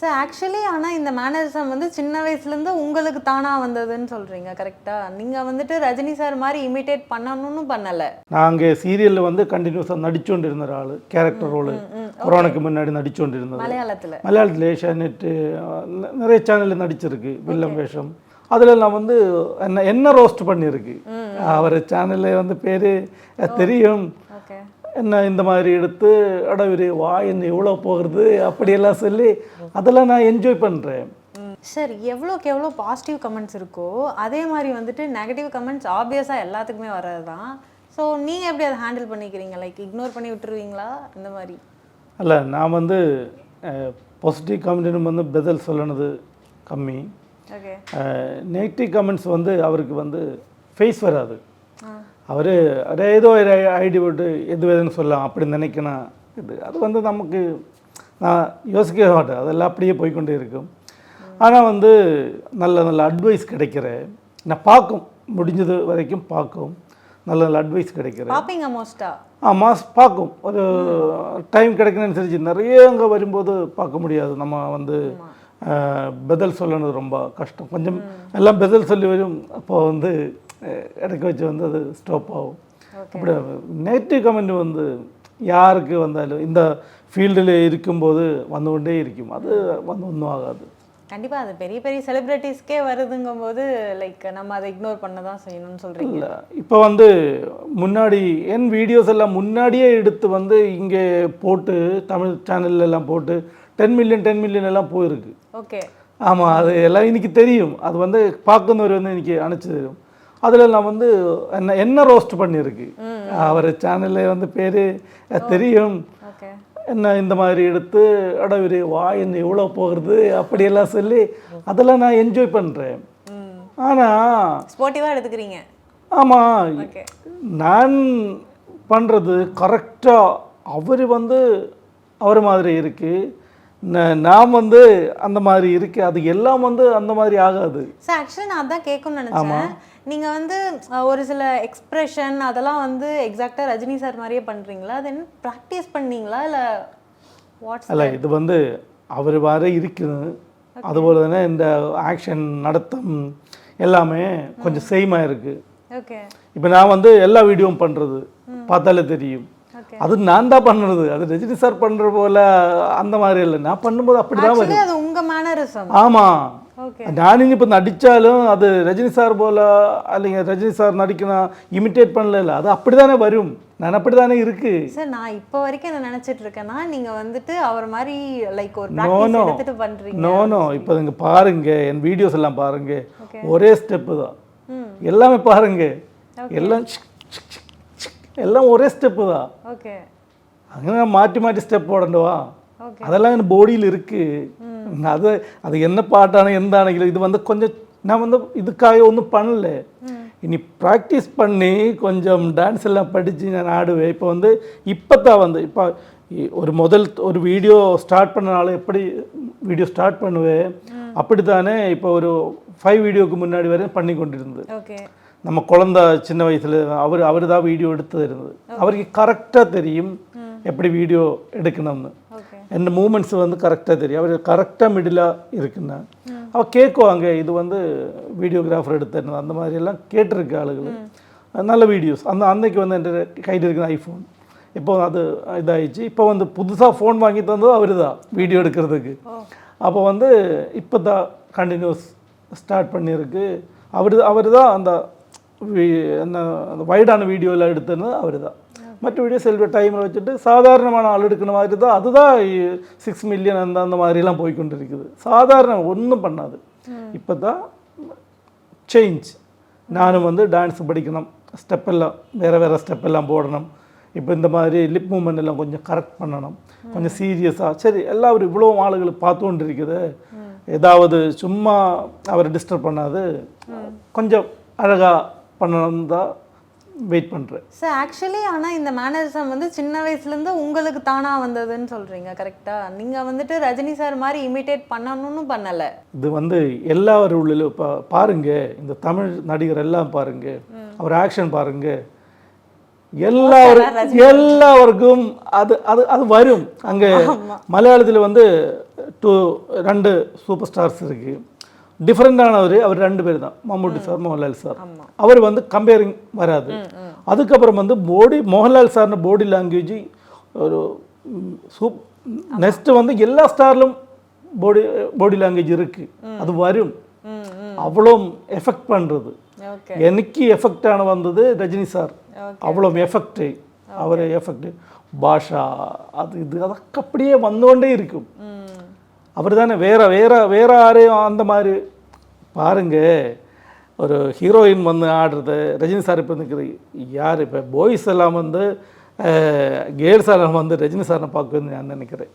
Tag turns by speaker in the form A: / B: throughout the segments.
A: So actually ஆனால் இந்த mannerism வந்து சின்ன வயசுலேருந்து உங்களுக்கு தானாக வந்ததுன்னு சொல்கிறீங்க கரெக்டாக நீங்கள் வந்துட்டு ரஜினி சார் மாதிரி இமிட்டேட் பண்ணணும்னு பண்ணலை.
B: நாங்கள் சீரியலில் வந்து கண்டினியூஸாக நடிச்சுட்டு இருந்த ஆள் கேரக்டர் ரோல் கொரோனாக்கு முன்னாடி நடிச்சுட்டு
A: இருந்தது
B: மலையாளத்தில் மலையாளத்தில் ஏஷியானெட்டு நிறைய சேனலில் நடிச்சிருக்கு வில்லம் வேஷம். அதில் நான் வந்து என்ன என்ன ரோஸ்ட் பண்ணியிருக்கு அவர் சேனலில் வந்து பேர் தெரியும். என்ன இந்த மாதிரி எடுத்து அட இவரு வா என்ன எவ்வளோ போகிறது? அப்படியெல்லாம் சொல்லி அதெல்லாம் நான் என்ஜாய் பண்ணுறேன்
A: சார் எவ்வளோக்கு எவ்வளோ பாசிட்டிவ் கமெண்ட்ஸ் இருக்கோ அதே மாதிரி வந்துட்டு நெகட்டிவ் கமெண்ட்ஸ் ஆப்வியஸாக எல்லாத்துக்குமே வர்றது தான் ஸோ நீங்கள் எப்படி அதை ஹேண்டில் பண்ணிக்கிறீங்க? லைக் இக்னோர் பண்ணி விட்டுருவீங்களா? இந்த மாதிரி.
B: அல்ல நான் வந்து பாசிட்டிவ் கமெண்ட்னு வந்து பதில் சொல்லணுது கம்மி. நெகட்டிவ் கமெண்ட்ஸ் வந்து அவருக்கு வந்து ஃபேஸ் வராது. அவர் அதே ஏதோ ஒரு ஐடி போட்டு எது எதுன்னு சொல்லலாம் அப்படி நினைக்கணும். இது அது வந்து நமக்கு நான் யோசிக்கவே மாட்டேன். அதெல்லாம் அப்படியே போய்க்கொண்டே இருக்கும். ஆனால் வந்து நல்ல நல்ல அட்வைஸ் கிடைக்கிற நான் பார்க்கும். முடிஞ்சது வரைக்கும் பார்க்கும். நல்ல நல்ல அட்வைஸ் கிடைக்கிற.
A: பார்ப்பீங்க மோஸ்ட்டாக
B: ஆமாம் பார்க்கும். ஒரு டைம் கிடைக்கணும் அனுசரிச்சு நிறைய அங்கே வரும்போது பார்க்க முடியாது. நம்ம வந்து பதில் சொல்லணுது ரொம்ப கஷ்டம். கொஞ்சம் எல்லாம் பதில் சொல்லி வரும். அப்போ வந்து இடைக்கு வச்சு வந்து அது ஸ்டாப் ஆகும் அப்படி நெகட்டிவ் கமெண்ட் வந்து யாருக்கு வந்தாலும் இந்த ஃபீல்டில் இருக்கும்போது வந்து கொண்டே இருக்கும் அது வந்து ஒன்றும் ஆகாது
A: கண்டிப்பாக அது பெரிய பெரிய செலிப்ரிட்டிஸ்க்கே வருதுங்கும் போது லைக் நம்ம அதை இக்னோர் பண்ண தான் செய்யணும்னு சொல்கிறீங்க
B: இல்லை இப்போ வந்து முன்னாடி என் வீடியோஸ் எல்லாம் முன்னாடியே எடுத்து வந்து இங்கே போட்டு தமிழ் சேனல்ல எல்லாம் போட்டு டென் மில்லியன் டென் மில்லியன் எல்லாம் போயிருக்கு
A: ஓகே
B: ஆமாம் அது எல்லாம் எனக்கு தெரியும் அது வந்து பார்ക്കുന്നவர் வந்து எனக்கு அனுப்பிச்சி தரும் அதில் நான் வந்து என்ன என்ன ரோஸ்ட் பண்ணியிருக்கு அவர் சேனலில் வந்து பேர் தெரியும். என்ன இந்த மாதிரி எடுத்து அட இவரு வா என்ன எவ்வளோ போகிறது அப்படியெல்லாம் சொல்லி அதெல்லாம் நான் என்ஜாய் பண்ணுறேன் ஆனால்
A: ஸ்போர்ட்டிவாக எடுத்துக்கிறீங்க.
B: ஆமாம் நான் பண்ணுறது கரெக்டாக அவர் வந்து அவர் மாதிரி இருக்குது நான் வந்து அந்த மாதிரி இருக்கு அது எல்லாம் வந்து அந்த மாதிரி ஆகாது.
A: சார் ஆக்சுவலி நான் அதான் கேட்கணும்னு நினச்சேன். நீங்கள் வந்து ஒரு சில எக்ஸ்பிரஷன் அதெல்லாம் வந்து எக்ஸாக்டாக ரஜினி சார் மாதிரியே பண்ணுறீங்களா அது என்ன ப்ராக்டிஸ் பண்ணீங்களா? இல்லை வாட்ஸ்
B: அல்ல இது வந்து அவர் வர இருக்குது அதுபோல் தானே இந்த ஆக்ஷன் நடத்தம் எல்லாமே கொஞ்சம் சேமாக இருக்குது
A: ஓகே
B: இப்போ நான் வந்து எல்லா வீடியோவும் பண்ணுறது பார்த்தாலே தெரியும். அது நான் தான் பண்ணுறது. அது ரஜினி சார் பண்ணுற போல அந்த மாதிரி இல்லை. நான் பண்ணும்போது அப்படி தான் வரும்.
A: அது உங்கள் மேனரிசம்
B: ஆமாம் நானுங்க இப்போ நடித்தாலும் அது ரஜினி சார் போல அல்லைங்க ரஜினி சார் நடிக்கணும் இமிட்டேட் பண்ணல அது அப்படி தானே வரும். நான் அப்படி தானே இருக்கு.
A: சார் நான் இப்போ வரைக்கும் என்ன நினைச்சிட்டு இருக்கேன்னா நீங்க வந்துட்டு அவர் மாதிரி லைக் ஒரு
B: நோ
A: ப்ராக்டிஸ்
B: நோ
A: எடுத்துட்டு பண்றீங்க.
B: நோ நோ இப்போ இங்கே பாருங்க. என் வீடியோஸ் எல்லாம் பாருங்க. ஒரே ஸ்டெப்பு தான். எல்லாமே பாருங்க. எல்லாம் சிக், சிக், சிக், சிக், எல்லாம் ஒரே ஸ்டெப்பு தான்
A: ஓகே
B: അങ്ങനെ മാറ്റി മാറ്റി സ്റ്റെപ്പ് പോടണ്ടവാ
A: Okay.
B: அதெல்லாம் என் பாடியில் இருக்கு அது அது என்ன பாட்டான എന്താണെങ്കിലും இது வந்து கொஞ்சம் நான் வந்து இதுக்காக ஒன்றும் பண்ணல இனி ப்ராக்டிஸ் பண்ணி கொஞ்சம் டான்ஸ் எல்லாம் படித்து நான் ஆடுவேன் இப்போ வந்து இப்போ தான் வந்து இப்போ ஒரு முதல் ஒரு வீடியோ ஸ்டார்ட் பண்ணனால எப்படி வீடியோ ஸ்டார்ட் பண்ணுவேன் அப்படி தானே இப்போ ஒரு ஃபைவ் வீடியோக்கு முன்னாடி வரை பண்ணி கொண்டிருந்தது
A: ஓகே
B: நம்ம குழந்தை சின்ன வயசுல அவர் அவர் தான் வீடியோ எடுத்து இருந்தது. அவருக்கு கரெக்டாக தெரியும் எப்படி வீடியோ எடுக்கணும்னு. எந்த மூமெண்ட்ஸ் வந்து கரெக்டாக தெரியும். அவர் கரெக்டாக மிடிலாக இருக்குன்னா. அவ கேட்குவாங்க இது வந்து வீடியோகிராஃபர் எடுத்தது அந்த மாதிரி எல்லாம் கேட்டிருக்கு ஆளுகள். நல்ல வீடியோஸ் அந்த அன்னைக்கு வந்து என் கையில் இருக்கிற ஐஃபோன் இப்போ அது இதாயிடுச்சு. இப்போ வந்து புதுசாக ஃபோன் வாங்கி தந்தது அவர் தான் வீடியோ எடுக்கிறதுக்கு. அப்போ வந்து இப்போ தான் கண்டினியூஸ் ஸ்டார்ட் பண்ணியிருக்கு. அவர் அவர் தான் அந்த என்ன அந்த வைடான வீடியோவில் எடுத்தது அவர் தான் மற்ற வீடியோ செல்வ டைமில் வச்சுட்டு சாதாரணமான ஆள் எடுக்கிற மாதிரி தான் அதுதான் சிக்ஸ் மில்லியன் அந்த அந்த மாதிரிலாம் போய்க்கொண்டு இருக்குது சாதாரண ஒன்றும் பண்ணாது. இப்போ தான் சேஞ்ச் நானும் வந்து டான்ஸ் படிக்கணும். ஸ்டெப் எல்லாம் வேறு வேறு ஸ்டெப் எல்லாம் போடணும். இப்போ இந்த மாதிரி லிப் மூமெண்ட் எல்லாம் கொஞ்சம் கரெக்ட் பண்ணணும். கொஞ்சம் சீரியஸாக சரி எல்லாரும் இவ்வளோ ஆளுகள் பார்த்து கொண்டு இருக்குது ஏதாவது சும்மா அவரை டிஸ்டர்ப் பண்ணாது. கொஞ்சம் அழகாக பண்ணணும் தான் வெயிட் பண்ணுறேன்
A: சார் ஆக்சுவலி ஆனா இந்த மேனரிசம் வந்து சின்ன வயசுல இருந்து உங்களுக்கு தானா வந்ததுன்னு சொல்றீங்க கரெக்டா நீங்க வந்துட்டு ரஜினி சார் மாதிரி இமிட்டேட் பண்ணணும்னு பண்ணல.
B: இது வந்து எல்லார் உள்ளிலும் இப்போ பாருங்க இந்த தமிழ் நடிகர் எல்லாம் பாருங்க அவர் ஆக்ஷன் பாருங்க. எல்லாரும் எல்லாருக்கும் அது அது அது வரும். அங்கே மலையாளத்தில் வந்து டூ ரெண்டு சூப்பர் ஸ்டார்ஸ் இருக்குது டிஃப்ரெண்டானவர் அவர் ரெண்டு பேர் தான் மம்முட்டி சார் மோகன்லால் சார். அவர் வந்து கம்பேரிங் வராது. அதுக்கப்புறம் வந்து பாடி மோகன்லால் சார்னு பாடி லாங்குவேஜ் ஒரு சூப் நெக்ஸ்ட் வந்து எல்லா ஸ்டார்லும் பாடி பாடி லாங்குவேஜ் இருக்குது அது வரும் அவ்வளோ எஃபெக்ட் பண்ணுறது எனக்கு எஃபெக்ட் ஆன வந்தது ரஜினி சார். அவ்வளோ எஃபெக்ட் அவர் எஃபெக்ட் பாஷா அது இது அதற்கு அப்படியே வந்துகொண்டே இருக்கும். அவர் தானே வேற வேற வேற யாரையும் அந்த மாதிரி பாருங்க. ஒரு ஹீரோயின் வந்து ஆடுறது ரஜினி சார் இப்போ நிற்கிறது யார்? இப்போ பாய்ஸ் எல்லாம் வந்து கேர்ள்ஸ் எல்லாம் வந்து ரஜினி சாரை பார்க்கணும்னு நான் நினைக்கிறேன்.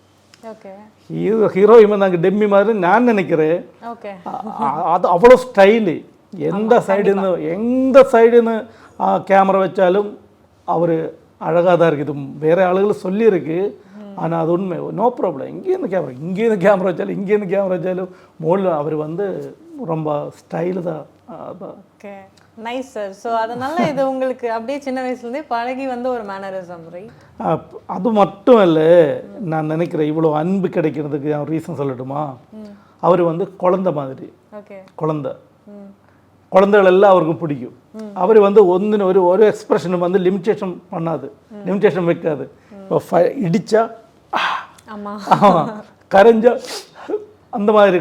B: ஹீரோ ஹீரோயின் வந்து அங்கே டெம்மி மாதிரி நான் நினைக்கிறேன். அது அவ்வளோ ஸ்டைலு எந்த சைடுன்னு எந்த சைடுன்னு கேமரா வச்சாலும் அவர் அழகாக தான் இருக்குது. வேற ஆளுகள் சொல்லியிருக்கு. ஆனால் அது உண்மை. நோ ப்ராப்ளம் இங்கேருந்து கேமரா இங்கேருந்து கேமரா வச்சாலும் இங்கேருந்து கேமரா வச்சாலும் மோல் அவர் வந்து ரொம்ப ஸ்டைலு தான்.
A: ஓகே நைஸ் சார் ஸோ அதனால இது உங்களுக்கு அப்படியே சின்ன வயசுலேருந்தே பழகி வந்த ஒரு மேனரிசம் ரைட்
B: அது மட்டும் இல்லை நான் நினைக்கிறேன் இவ்வளோ அன்பு கிடைக்கிறதுக்கு ரீசன் சொல்லட்டுமா? அவர் வந்து குழந்த மாதிரி.
A: ஓகே
B: குழந்தை. குழந்தைகள் எல்லாம் அவருக்கு பிடிக்கும். அவர் வந்து ஒன்று ஒரு ஒரு எக்ஸ்பிரஷன் வந்து லிமிட்டேஷன் பண்ணாது. லிமிட்டேஷன் வைக்காது. இப்போ ஃப- இடிச்சா
A: ஆமா
B: ஆமாம் கரைஞ்சா அந்த மாதிரி.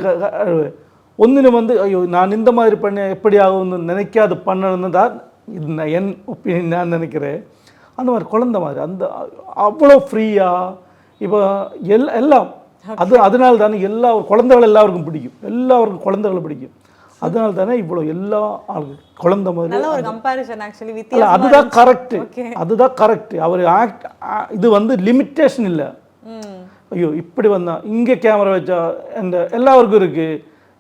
B: ஒன்றிനും வந்து ஐயோ நான் இந்த மாதிரி பண்ண எப்படி ஆகும்னு நினைக்காது பண்ணணும்னு தான் இது என் ஒப்பீனியன் நான் நினைக்கிறேன். அந்த மாதிரி குழந்தை மாதிரி அந்த அவ்வளோ ஃப்ரீயாக இப்போ எல் எல்லாம். அது அதனால தானே எல்லா குழந்தைகள் எல்லாருக்கும் பிடிக்கும். எல்லாருக்கும் குழந்தைகளை பிடிக்கும். அதனால தானே இவ்வளோ எல்லா ஆளுங்க குழந்தை மாதிரி அதுதான் கரெக்ட். அதுதான் கரெக்ட் அவர் ஆக்ட் இது வந்து லிமிட்டேஷன் இல்லை. ஐயோ இப்படி வந்தா இங்கே கேமரா வச்சா இந்த எல்லாருக்கும் இருக்கு.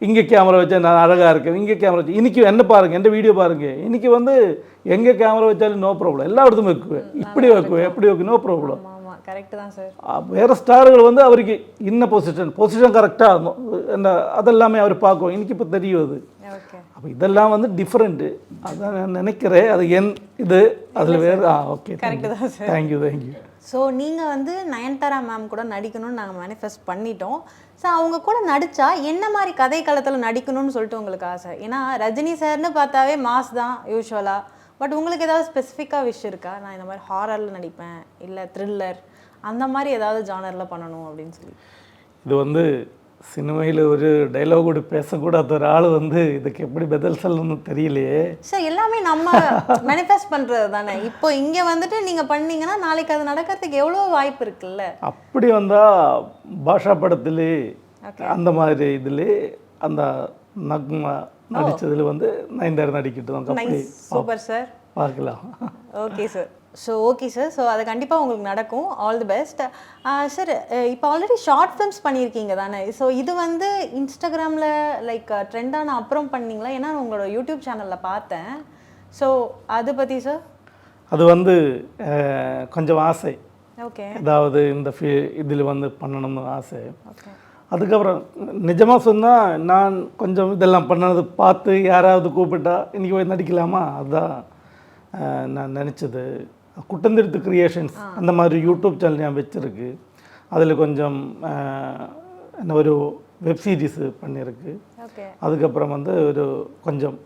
B: இங்கே கேமரா வச்சா நான் அழகாக இருக்கேன். இங்கே கேமரா வச்சு இன்னைக்கு என்ன பாருங்க எந்த வீடியோ பாருங்க. இன்னைக்கு வந்து எங்கே கேமரா வச்சாலும் நோ ப்ராப்ளம் எல்லா இடத்துமே வைக்குவேன் இப்படி வைக்குவேன் எப்படி வைக்கும் நோ ப்ராப்ளம்
A: கரெக்ட் தான் சார்
B: வேறு ஸ்டார்கள் வந்து அவருக்கு இன்ன பொசிஷன் பொசிஷன் கரெக்டாக இந்த அதெல்லாமே அவர் பார்க்கும். இன்னைக்கு இப்போ தெரியும் அது. அப்போ இதெல்லாம் வந்து டிஃப்ரெண்ட்டு அதான் நான் நினைக்கிறேன். அது என் இது. அதில் வேறு ஆ
A: okay thank you
B: thank you
A: so நீங்கள் வந்து நயன்தாரா மேம் கூட நடிக்கணும்னு நாங்கள் மேனிஃபெஸ்ட் பண்ணிட்டோம். ஸோ அவங்க கூட நடித்தா என்ன மாதிரி கதை களத்தில் நடிக்கணும்னு சொல்லிட்டு உங்களுக்கு ஆசை? ஏன்னா ரஜினி சார்னு பார்த்தாவே மாஸ் தான் யூஸ்வலாக பட் உங்களுக்கு ஏதாவது ஸ்பெசிஃபிக்காக விஷ் இருக்கா? நான் இந்த மாதிரி ஹாரரில் நடிப்பேன் இல்லை த்ரில்லர் அந்த மாதிரி ஏதாவது ஜானரில் பண்ணணும் அப்படின்னு சொல்லி.
B: இது வந்து சினிமையில் ஒரு டைலாக் கூட பேசக்கூடாத ஒரு ஆள் வந்து இதுக்கு எப்படி பதில் சொல்லணும்னு தெரியலையே.
A: சார் எல்லாமே நம்ம மேனிஃபெஸ்ட் பண்ணுறது தானே? இப்போ இங்கே வந்துட்டு நீங்கள் பண்ணீங்கன்னா நாளைக்கு அது நடக்கிறதுக்கு எவ்வளோ வாய்ப்பு இருக்குல்ல?
B: அப்படி வந்தால் பாஷா படத்தில் அந்த மாதிரி இதில் அந்த நக்மா நடித்ததில் வந்து நயன்தாரா நடிக்கிட்டு
A: சூப்பர் சார்
B: பார்க்கலாம்.
A: Okay sir so okay sir so அது கண்டிப்பாக உங்களுக்கு நடக்கும். ஆல் தி பெஸ்ட் சார் இப்போ ஆல்ரெடி ஷார்ட் ஃபிலிம்ஸ் பண்ணியிருக்கீங்க தானே? ஸோ இது வந்து இன்ஸ்டாகிராமில் லைக் ட்ரெண்டான அப்புறம் பண்ணீங்களா? ஏன்னா உங்களோட யூடியூப் சேனலில் பார்த்தேன். ஸோ அதை பற்றி சார்
B: அது வந்து கொஞ்சம் ஆசை.
A: ஓகே
B: ஏதாவது இந்த ஃபீ இதில் வந்து பண்ணணும்னு ஆசை. அதுக்கப்புறம் நிஜமாக சொன்னால் நான் கொஞ்சம் இதெல்லாம் பண்ணது பார்த்து யாராவது கூப்பிட்டா இன்றைக்கி போய் நடிக்கலாமா? அதுதான் நான் நினச்சது. குட்டந்திருத்து கிரியேஷன்ஸ் அந்த மாதிரி யூடியூப் சேனல் நான் வச்சுருக்கு. அதில் கொஞ்சம் என்ன ஒரு வெப் சீரிஸ் பண்ணியிருக்கு அதுக்கப்புறம் வந்து ஒரு கொஞ்சம்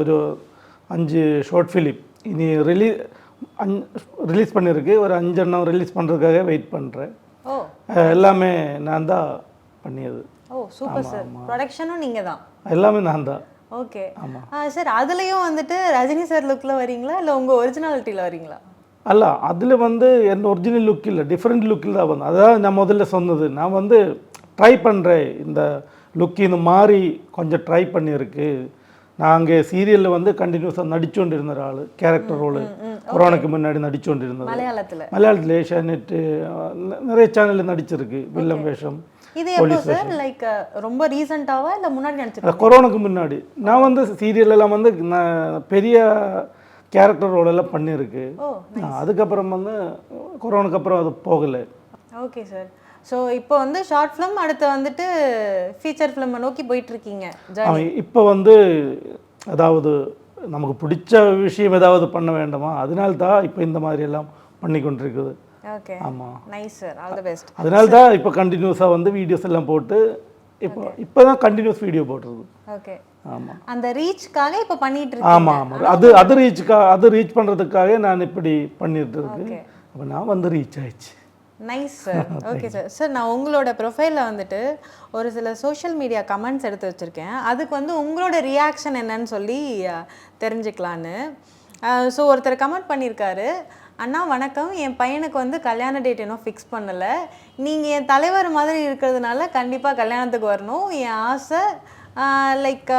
B: ஒரு அஞ்சு ஷார்ட் ஃபிலிம் இனி ரிலீஸ் அஞ் ரிலீஸ் பண்ணியிருக்கு ஒரு அஞ்செண்ணம் ரிலீஸ் பண்ணுறதுக்காக வெயிட் பண்ணுறேன் எல்லாமே நான் தான் பண்ணியது.
A: ஓ சூப்பர் சார் ப்ரொடக்ஷனும் நீங்கள் தான்?
B: எல்லாமே நான் தான்.
A: ஓகே சார் அதுலேயும் வந்துட்டு ரஜினி சார் லுக்கில் வரீங்களா? இல்லை உங்கள் ஒரிஜினாலிட்டியில் வரீங்களா?
B: அல்ல அதில் வந்து என் ஒரிஜினல் லுக் இல்லை. டிஃப்ரெண்ட் லுக்கில் தான் வந்தேன். அதான் நான் முதல்ல சொன்னது. நான் வந்து ட்ரை பண்ணுறேன் இந்த லுக் இந்த மாதிரி கொஞ்சம் ட்ரை பண்ணியிருக்கு. நான் அங்கே சீரியலில் வந்து கண்டினியூஸாக நடிச்சுகொண்டு இருந்த ஆள் கேரக்டர் ரோலு கொரோனாக்கு முன்னாடி நடிச்சுகொண்டு இருந்தது
A: மலையாளத்தில்
B: மலையாளத்தில் ஏஷியானெட்டு நிறைய சேனலில் நடிச்சிருக்கு. வில்லம் வேஷம்
A: இது எப்போ சார் லைக் ரொம்ப ரீசெண்டாவா இல்லை முன்னாடி நினச்சிருக்கீங்க
B: அது கொரோனாக்கு முன்னாடி. நான் வந்து சீரியல் எல்லாம் வந்து நான் பெரிய கேரக்டர் ரோல் எல்லாம் பண்ணியிருக்கு. அதுக்கப்புறம் வந்து கொரோனாக்கு அப்புறம் அது போகலை.
A: ஓகே சார் ஸோ இப்போ வந்து ஷார்ட் ஃபிலிம் அடுத்து வந்துட்டு ஃபீச்சர் ஃபிலிமை நோக்கி போயிட்டு இருக்கீங்க
B: அவன் இப்போ வந்து அதாவது நமக்கு பிடிச்ச விஷயம் ஏதாவது பண்ண வேண்டுமா? அதனால தான் இப்போ இந்த மாதிரி எல்லாம் பண்ணி கொண்டிருக்குது
A: ஓகே
B: ஆமாம்
A: nice sir all the best
B: அதனால தான் இப்போ கண்டினியூஸாக வந்து வீடியோஸ் எல்லாம் போட்டு இப்போ இப்போ தான் கண்டினியூஸ் வீடியோ போடுறது.
A: ஓகே
B: ஆமாம்
A: அந்த ரீச்க்காக இப்போ பண்ணிட்டு இருக்கீங்க.
B: ஆமாம் ஆமாம் அது அது ரீச்சுக்கா அது ரீச் பண்ணுறதுக்காக நான் இப்படி பண்ணிட்டு இருக்கு
A: Okay.
B: அப்போ நான் வந்து ரீச் ஆயிடுச்சு.
A: Nice sir okay sir sir நான் உங்களோட ப்ரொஃபைலில் வந்துட்டு ஒரு சில சோஷியல் மீடியா கமெண்ட்ஸ் எடுத்து வச்சுருக்கேன். அதுக்கு வந்து உங்களோட ரியாக்ஷன் என்னன்னு சொல்லி தெரிஞ்சுக்கலான்னு. ஸோ ஒருத்தர் கமெண்ட் பண்ணியிருக்காரு. அண்ணா வணக்கம். என் பையனுக்கு வந்து கல்யாண டேட் இன்னும் ஃபிக்ஸ் பண்ணலை. நீங்கள் என் தலைவர் மாதிரி இருக்கிறதுனால கண்டிப்பாக கல்யாணத்துக்கு வரணும். என் ஆசை லைக்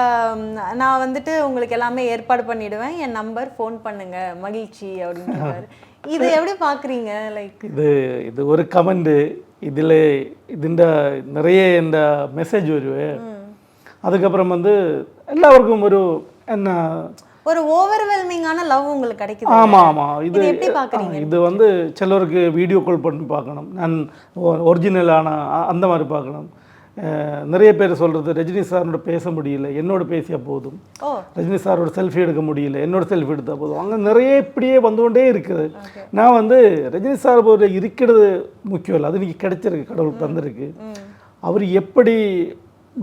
A: நான் வந்துட்டு உங்களுக்கு எல்லாமே ஏற்பாடு பண்ணிடுவேன். என் நம்பர் ஃபோன் பண்ணுங்க. மகிழ்ச்சி அப்படின்னு இது எப்படி பார்க்குறீங்க? லைக்
B: இது இது ஒரு கமெண்ட் இதில் இதுண்ட நிறைய இந்த மெசேஜ் வருவேன் அதுக்கப்புறம் வந்து எல்லாருக்கும் ஒரு என்ன?
A: ஒரு ஓவர்வெல்மிங்கான லவ் உங்களுக்கு கிடைக்குது.
B: ஆமாம் ஆமாம் இது
A: எப்படி பார்க்குறீங்க?
B: இது வந்து சிலருக்கு வீடியோ கால் பண்ணி பார்க்கணும். நான் ஒரிஜினலான அந்த மாதிரி பார்க்கணும். நிறைய பேர் சொல்கிறது ரஜினி சாரோட பேச முடியல என்னோட பேசியா போதும். ரஜினி சாரோட செல்ஃபி எடுக்க முடியல என்னோட செல்ஃபி எடுத்தால் போதும். அங்கே நிறைய இப்படியே வந்து கொண்டே இருக்குது நான் வந்து ரஜினி சார் இருக்கிறது முக்கியம் இல்லை. அது இன்னைக்கு கிடைச்சிருக்கு கடவுள் தந்திருக்கு. அவர் எப்படி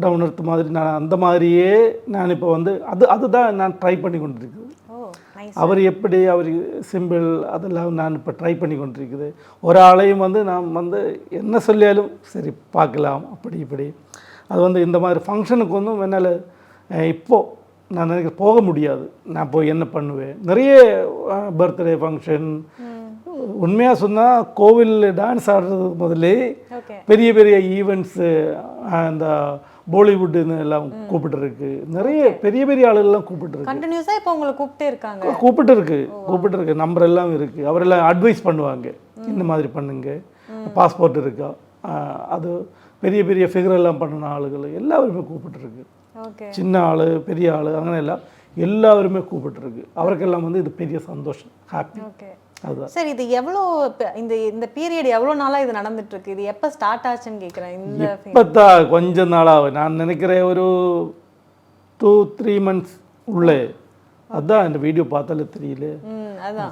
B: டவுன் எடுத்த மாதிரி நான் அந்த மாதிரியே நான் இப்போ வந்து அது அதுதான் நான் ட்ரை பண்ணி
A: நைஸ்
B: அவர் எப்படி அவர் சிம்பிள் அதெல்லாம் நான் இப்போ ட்ரை பண்ணி கொண்டிருக்குது. ஒரு ஆளையும் வந்து நாம் வந்து என்ன சொல்லியாலும் சரி பார்க்கலாம் அப்படி இப்படி. அது வந்து இந்த மாதிரி ஃபங்க்ஷனுக்கு வந்து என்னால் இப்போது நான் நினைக்க போக முடியாது. நான் போய் என்ன பண்ணுவேன்? நிறைய பர்த்டே ஃபங்க்ஷன் உண்மையாக சொன்னால் கோவிலில் டான்ஸ் ஆடுறது முதல்லே
A: ஓகே
B: பெரிய பெரிய ஈவெண்ட்ஸு அந்த பாலிவுட்டுன்னு எல்லாம் கூப்பிட்டுருக்கு. நிறைய பெரிய பெரிய ஆளுகள்லாம் கூப்பிட்டுருக்கு.
A: கண்டினியூஸாக இப்போ உங்களை கூப்பிட்டே இருக்காங்க.
B: கூப்பிட்டுருக்கு. கூப்பிட்டுருக்கு. நம்பர் எல்லாம் இருக்குது அவரெல்லாம் அட்வைஸ் பண்ணுவாங்க. இந்த மாதிரி பண்ணுங்க. பாஸ்போர்ட் இருக்கா? அது பெரிய பெரிய ஃபிகர் எல்லாம் பண்ண ஆளுகள் எல்லாருமே
A: கூப்பிட்டுருக்கு.
B: சின்ன ஆள் பெரிய ஆள் அங்கே எல்லாம் எல்லாருமே கூப்பிட்டுருக்கு. அவருக்கெல்லாம் வந்து இது பெரிய சந்தோஷம். ஹாப்பி
A: சார் இது எவ்வளோ இந்த இந்த பீரியட் எவ்வளோ நாளாக இது நடந்துட்டு இருக்கு இது எப்போ ஸ்டார்ட் ஆச்சுன்னு கேட்குறேன் இந்த
B: இப்போத்தான் கொஞ்ச நாளாக நான் நினைக்கிறேன் ஒரு டூ த்ரீ மந்த்ஸ் உள்ளே. அதான் இந்த வீடியோ பார்த்தாலே தெரியல.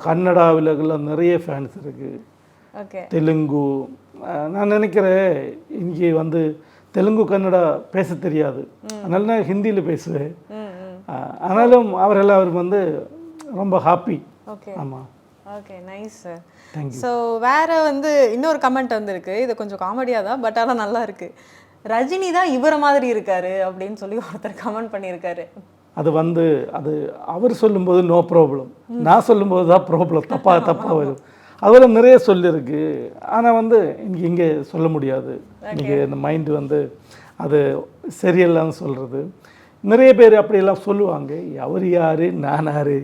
B: கன்னடாவிலலாம் நிறைய ஃபேன்ஸ் இருக்குது
A: ஓகே.
B: தெலுங்கு. நான் நினைக்கிறேன் இங்கே வந்து தெலுங்கு கன்னடா பேச தெரியாது. அதனால நான் ஹிந்தியில் பேசுவேன். ஆனாலும் அவரெல்லாம் அவர் வந்து ரொம்ப ஹாப்பி ஆமாம்
A: ஓகே நைஸ் சார் ஸோ வேற வந்து இன்னொரு கமெண்ட் வந்திருக்கு. இது கொஞ்சம் காமெடியாக தான் பட் ஆனால் நல்லா இருக்கு. ரஜினி தான் இவரை மாதிரி இருக்காரு அப்படின்னு சொல்லி ஒருத்தர் கமெண்ட் பண்ணியிருக்காரு.
B: அது வந்து அது அவர் சொல்லும்போது நோ ப்ராப்ளம் நான் சொல்லும்போது தான் ப்ராப்ளம் தப்பாக தப்பாக வரும். அதில் நிறைய சொல்லியிருக்கு. ஆனால் வந்து இங்கே இங்கே சொல்ல முடியாது. இங்கே இந்த மைண்டு வந்து அது சரியில்லைன்னு சொல்கிறது நிறைய பேர் அப்படியெல்லாம் சொல்லுவாங்க. அவர் யார்? நான் யார்?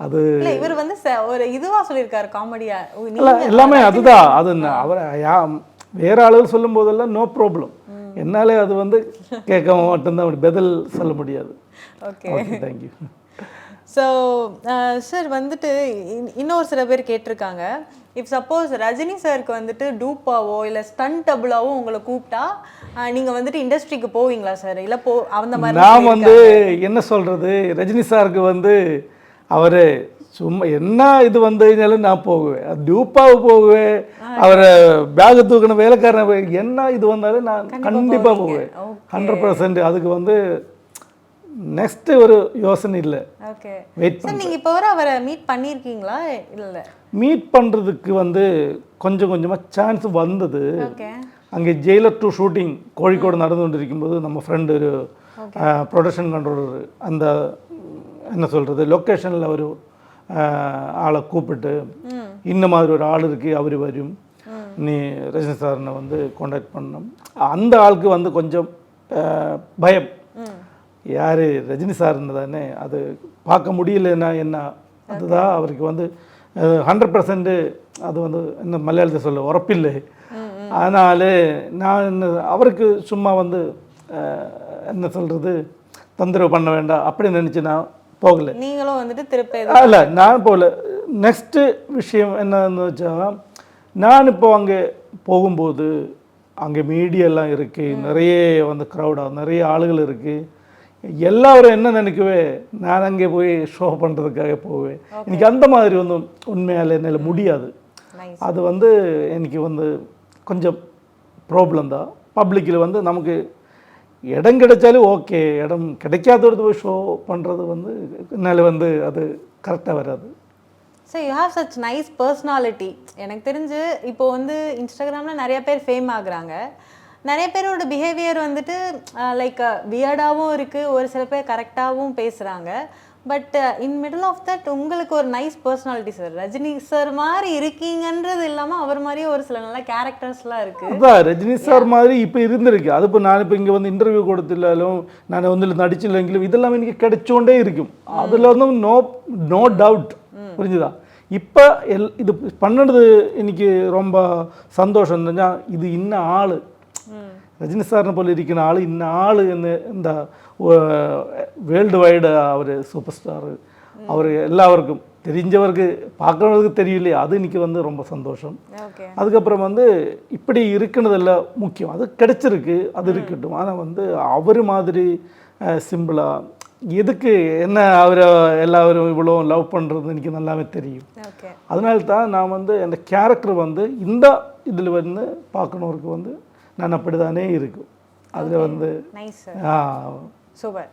B: அது
A: இவர் வந்து ஒரு இதுவா சொல்லியிருக்காரு காமெடியா
B: எல்லாமே அதுதான். அது அவர் வேற ஆளுகள் சொல்லும் போதெல்லாம் நோ ப்ராப்ளம் என்னாலே அது வந்து கேட்க மட்டும்தான் அப்படி பதில் சொல்ல முடியாது.
A: ஓகே.
B: தேங்க்யூ
A: ஸோ சார் வந்துட்டு இன்- இன்னொரு சில பேர் கேட்டிருக்காங்க. இஃப் சப்போஸ் ரஜினி சாருக்கு வந்துட்டு டூப்பாவோ இல்லை ஸ்டண்ட் டபுளாவோ உங்களை கூப்பிட்டா அஹ், நீங்க வந்துட்டு இண்டஸ்ட்ரிக்கு போவீங்களா சார் இல்லை போ அந்த மாதிரி
B: நான் வந்து என்ன சொல்றது? ரஜினி சாருக்கு வந்து அவர் சும்மா என்ன இது வந்ததுனாலும் நான் போகுவேன். அது டியூப்பாவு போகுவேன். அவரை பேக் தூக்கின வேலைக்காரன் என்ன இது வந்தாலும் நான் கண்டிப்பாக போவேன். ஹண்ட்ரட் பர்சன்ட் அதுக்கு வந்து நெக்ஸ்ட் ஒரு யோசனை இல்லை.
A: ஓகே
B: வெயிட்
A: சார் நீங்க இப்போ வரை அவரை மீட் பண்ணியிருக்கீங்களா இல்லை?
B: மீட் பண்ணுறதுக்கு வந்து கொஞ்சம் கொஞ்சமாக சான்ஸ் வந்தது. அங்கே ஜெயிலர் டூ ஷூட்டிங் கோழிக்கோடு நடந்து கொண்டிருக்கும்போது நம்ம ஃப்ரெண்டு ஒரு ப்ரொடக்ஷன் கண்ட்ரோலர் அந்த என்ன சொல்கிறது லொக்கேஷனில் ஒரு ஆளை கூப்பிட்டு இந்த மாதிரி ஒரு ஆள் இருக்குது அவர் வரும். நீ ரஜினி சாரனை வந்து காண்டாக்ட் பண்ணணும். அந்த ஆளுக்கு வந்து கொஞ்சம் பயம். யார் ரஜினி சார்னு தானே அது பார்க்க முடியலன்னா என்ன? அதுதான் அவருக்கு வந்து ஹண்ட்ரட் பர்சன்ட் அது வந்து என்ன மலையாளத்தை சொல்ல உரப்பில்லை. அதனால் நான் என்ன அவருக்கு சும்மா வந்து என்ன சொல்கிறது தொந்தரவு பண்ண வேண்டாம். அப்படி நினச்சி நான் போகலை.
A: நீங்களும் வந்துட்டு திருப்பி
B: அல்ல நான் போகல. நெக்ஸ்ட்டு விஷயம் என்னன்னு வச்சா நான் இப்போ அங்கே போகும்போது அங்கே மீடியெல்லாம் இருக்குது நிறைய வந்து க்ரௌடாக நிறைய ஆளுகள் இருக்குது எல்லாரும் என்ன நினைக்கவே நான் அங்கே போய் ஷோ பண்ணுறதுக்காக போவேன். எனக்கு அந்த மாதிரி வந்து உண்மையால் என்னால் முடியாது. அது வந்து எனக்கு வந்து கொஞ்சம் ப்ராப்ளம் தான். பப்ளிக்கில் வந்து நமக்கு இடம் கிடைச்சாலும் ஓகே இடம் கிடைக்காதது போய் ஷோ பண்ணுறது வந்து என்னால் வந்து அது கரெக்டாக வராது.
A: So you have such nice personality எனக்கு தெரிஞ்சு இப்போ வந்து இன்ஸ்டாகிராமில் நிறைய பேர் ஃபேம் ஆகுறாங்க. நிறைய பேரோட பிஹேவியர் வந்துட்டு லைக் வியர்டாகவும் இருக்குது ஒரு சில பேர் கரெக்டாகவும் பேசுகிறாங்க but in middle of that உங்களுக்கு ஒரு nice personality sir Rajini sir மாதிரி இருக்கீங்கன்றது இல்லாமல் அவர் மாதிரியே ஒரு சில நல்ல கேரக்டர்ஸ்லாம் இருக்குது
B: அதான் ரஜினி சார் மாதிரி இப்போ இருந்திருக்கு. அது இப்போ நான் இப்போ இங்கே வந்து இன்டர்வியூ கொடுத்திலும் நான் வந்து நடிச்சில்லைங்களும் இதெல்லாம் எனக்கு கிடைச்சோண்டே இருக்கும். அதில் வந்து நோ நோ டவுட் புரிஞ்சுதா? இப்போ எல் இது பண்ணது எனக்கு ரொம்ப சந்தோஷம் தெரிஞ்சால் இது இன்ன ஆள். ரஜினி சாரினை போல இருக்கிற ஆள் இன்ன ஆள் என்ன இந்த வேர்ல்டு வைடு அவர் சூப்பர் ஸ்டாரு. அவர் எல்லாருக்கும் தெரிஞ்சவருக்கு பார்க்குறவருக்கு தெரியலையே அது இன்றைக்கி வந்து ரொம்ப சந்தோஷம். அதுக்கப்புறம் வந்து இப்படி இருக்குனதில் முக்கியம். அது கிடைச்சிருக்கு அது இருக்கட்டும். ஆனால் வந்து அவர் மாதிரி சிம்பிளாக எதுக்கு என்ன அவரை எல்லாரும் இவ்வளோ லவ் பண்ணுறது எனக்கு நல்லாவே தெரியும். அதனால தான் நான் வந்து அந்த கேரக்டர் வந்து இந்த இதில் வந்து பார்க்கணவருக்கு வந்து நான் அப்படிதானே இருக்கும். அதில் வந்து ஆ.
A: சூப்பர்